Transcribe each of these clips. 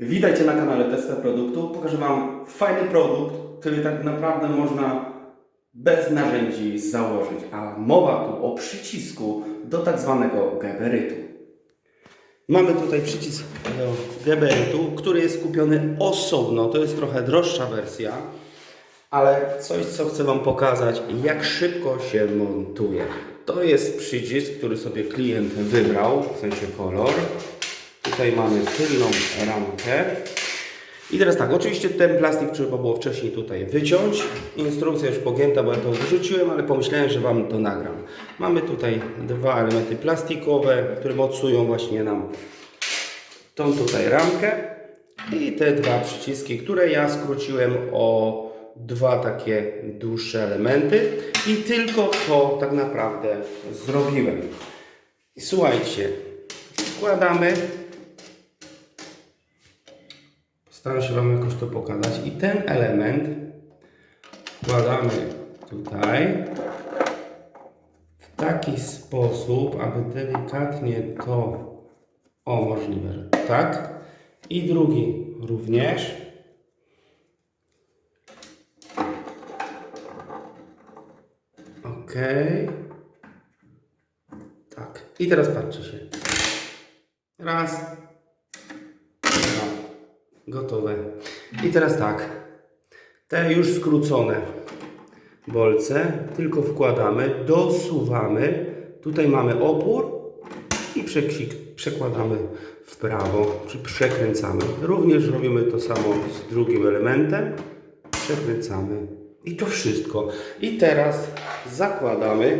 Witajcie na kanale Testa Produktu. Pokażę Wam fajny produkt, który tak naprawdę można bez narzędzi założyć. A mowa tu o przycisku do tak zwanego geberytu. Mamy tutaj przycisk do geberytu, który jest kupiony osobno. To jest trochę droższa wersja, ale coś, co chcę Wam pokazać, jak szybko się montuje. To jest przycisk, który sobie klient wybrał, w sensie kolor. Tutaj mamy tylną ramkę. I teraz tak, oczywiście ten plastik trzeba było wcześniej tutaj wyciąć. Instrukcja już pogięta, bo ja to wyrzuciłem, ale pomyślałem, że Wam to nagram. Mamy tutaj dwa elementy plastikowe, które mocują właśnie nam tą tutaj ramkę i te dwa przyciski, które ja skróciłem o dwa takie dłuższe elementy i tylko to tak naprawdę zrobiłem. I słuchajcie, wkładamy Staram się Wam jakoś to pokazać. I ten element wkładamy tutaj w taki sposób, aby delikatnie to, o możliwe, że tak. I drugi również. Ok. Tak. I teraz patrzcie się. Raz. Gotowe. I teraz tak. Te już skrócone bolce tylko wkładamy, dosuwamy. Tutaj mamy opór i przekładamy w prawo, czy przekręcamy. Również robimy to samo z drugim elementem. Przekręcamy. I to wszystko. I teraz zakładamy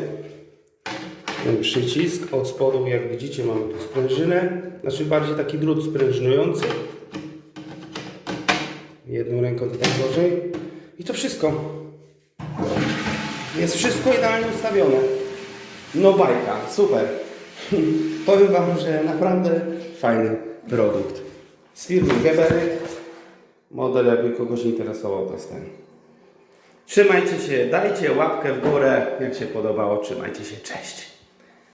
ten przycisk. Od spodu, jak widzicie, mamy tu sprężynę. Znaczy bardziej taki drut sprężynujący. Jedną ręką to tak gorzej. I to wszystko. Jest wszystko idealnie ustawione. No bajka, super. Powiem Wam, że naprawdę fajny produkt. Z firmy Geberyt. Model jakby kogoś interesował to jest ten. Trzymajcie się, dajcie łapkę w górę, jak się podobało. Trzymajcie się, cześć.